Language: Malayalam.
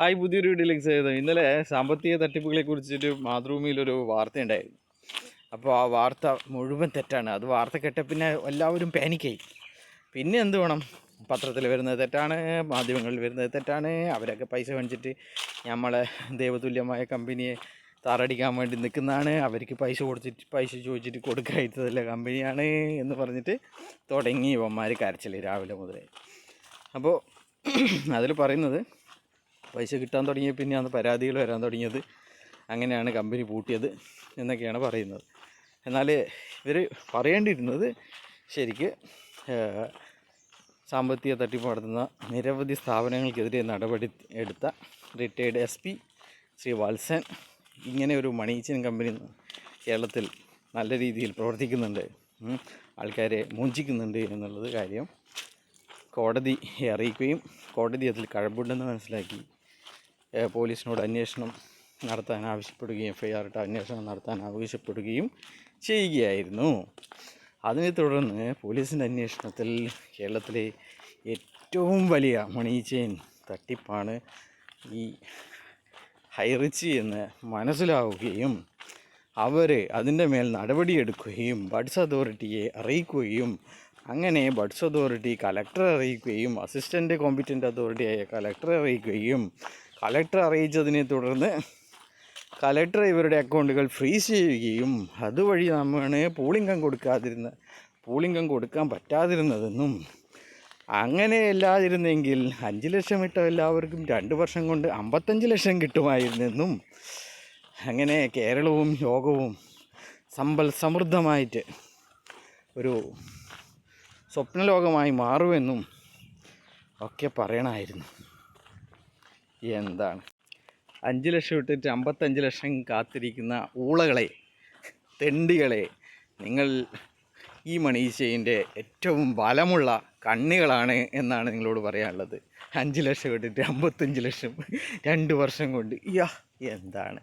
ഹായ് പുതിയൊരു വീഡിയോയിലേക്ക് സ്വാഗതം. ഇന്നലെ സാമ്പത്തിക തട്ടിപ്പുകളെ കുറിച്ചിട്ട് മാതൃഭൂമിയിലൊരു വാർത്ത ഉണ്ടായിരുന്നു അപ്പോൾ ആ വാർത്ത മുഴുവൻ തെറ്റാണ്. അത് വാർത്ത കേട്ട പിന്നെ എല്ലാവരും പാനിക്കായി പിന്നെ എന്ത് വേണം? പത്രത്തിൽ വരുന്നത് തെറ്റാണ് മാധ്യമങ്ങളിൽ വരുന്നത് തെറ്റാണ്. അവരൊക്കെ പൈസ മേടിച്ചിട്ട് നമ്മളെ ദൈവതുല്യമായ കമ്പനിയെ താറടിക്കാൻ വേണ്ടി നിൽക്കുന്നതാണ്. അവർക്ക് പൈസ കൊടുത്തിട്ട് പൈസ ചോദിച്ചിട്ട് കൊടുക്കാത്തതല്ല കമ്പനിയാണ് എന്ന് പറഞ്ഞിട്ട് തുടങ്ങി ഇവന്മാർ കരച്ചിൽ രാവിലെ മുതലേ. അപ്പോൾ അതിൽ പറയുന്നത് പൈസ കിട്ടാൻ തുടങ്ങിയ പിന്നെയാണ് പരാതികൾ വരാൻ തുടങ്ങിയത്. അങ്ങനെയാണ് കമ്പനി പൂട്ടിയത് എന്നൊക്കെയാണ് പറയുന്നത്. എന്നാൽ ഇവർ പറയേണ്ടിയിരുന്നത് ശരിക്ക് സാമ്പത്തിക തട്ടിപ്പ് നടത്തുന്ന നിരവധി സ്ഥാപനങ്ങൾക്കെതിരെ നടപടി എടുത്ത retired S P Sree Valsan ഇങ്ങനെ ഒരു മണീച്ചൻ കമ്പനി കേരളത്തിൽ നല്ല രീതിയിൽ പ്രവർത്തിക്കുന്നുണ്ട്. ആൾക്കാരെ മോചിക്കുന്നുണ്ട് എന്നുള്ളത് കാര്യം കോടതി അറിയിക്കുകയും കോടതി അതിൽ കഴമ്പുണ്ടെന്ന് മനസ്സിലാക്കി. പോലീസിനോട് അന്വേഷണം നടത്താൻ ആവശ്യപ്പെടുകയും എഫ് ഐ ആർ ഇട്ട് അന്വേഷണം നടത്താൻ ആവശ്യപ്പെടുകയും ചെയ്യുകയായിരുന്നു. അതിനെ തുടർന്ന് പോലീസിന്റെ അന്വേഷണത്തിൽ കേരളത്തിലെ ഏറ്റവും വലിയ മണി ചെയിൻ തട്ടിപ്പാണ് ഈ ഹൈറിച്ചി എന്ന് മനസ്സിലാവുകയും അവർ അതിന്റെ മേൽ നടപടിയെടുക്കുകയും ബഡ്സ് അതോറിറ്റിയെ അറിയിക്കുകയും അങ്ങനെ ബഡ്സ് അതോറിറ്റി കലക്ടറെ അറിയിക്കുകയും അസിസ്റ്റന്റ് കോമ്പിറ്റന്റ് അതോറിറ്റിയായ കലക്ടറെ അറിയിക്കുകയും കലക്ടർ അറിയിച്ചതിനെ തുടർന്ന് കലക്ടർ ഇവരുടെ അക്കൗണ്ടുകൾ ഫ്രീസ് ചെയ്യുകയും അതുവഴി നമ്മൾ പൂളിംഗം കൊടുക്കാതിരുന്ന പൂളിംഗം കൊടുക്കാൻ പറ്റാതിരുന്നതെന്നും അങ്ങനെ അല്ലാതിരുന്നെങ്കിൽ അഞ്ച് ലക്ഷം ഇട്ട എല്ലാവർക്കും രണ്ട് വർഷം കൊണ്ട് അമ്പത്തഞ്ച് ലക്ഷം കിട്ടുമായിരുന്നെന്നും അങ്ങനെ കേരളവും യോഗവും സമ്പൽ സമൃദ്ധമായിട്ട് ഒരു സ്വപ്നലോകമായി മാറുമെന്നും ഒക്കെ പറയണമായിരുന്നു എന്താണ്? അഞ്ച് ലക്ഷം ഇട്ടിട്ട് അമ്പത്തഞ്ച് ലക്ഷം കാത്തിരിക്കുന്ന ഊളകളെ തെണ്ടികളെ നിങ്ങൾ ഈ മണീശയിന്റെ ഏറ്റവും ബലമുള്ള കണ്ണികളാണ് എന്നാണ് നിങ്ങളോട് പറയാനുള്ളത്. അഞ്ച് ലക്ഷം ഇട്ടിട്ട് അമ്പത്തഞ്ച് ലക്ഷം രണ്ട് വർഷം കൊണ്ട്. യാ എന്താണ്?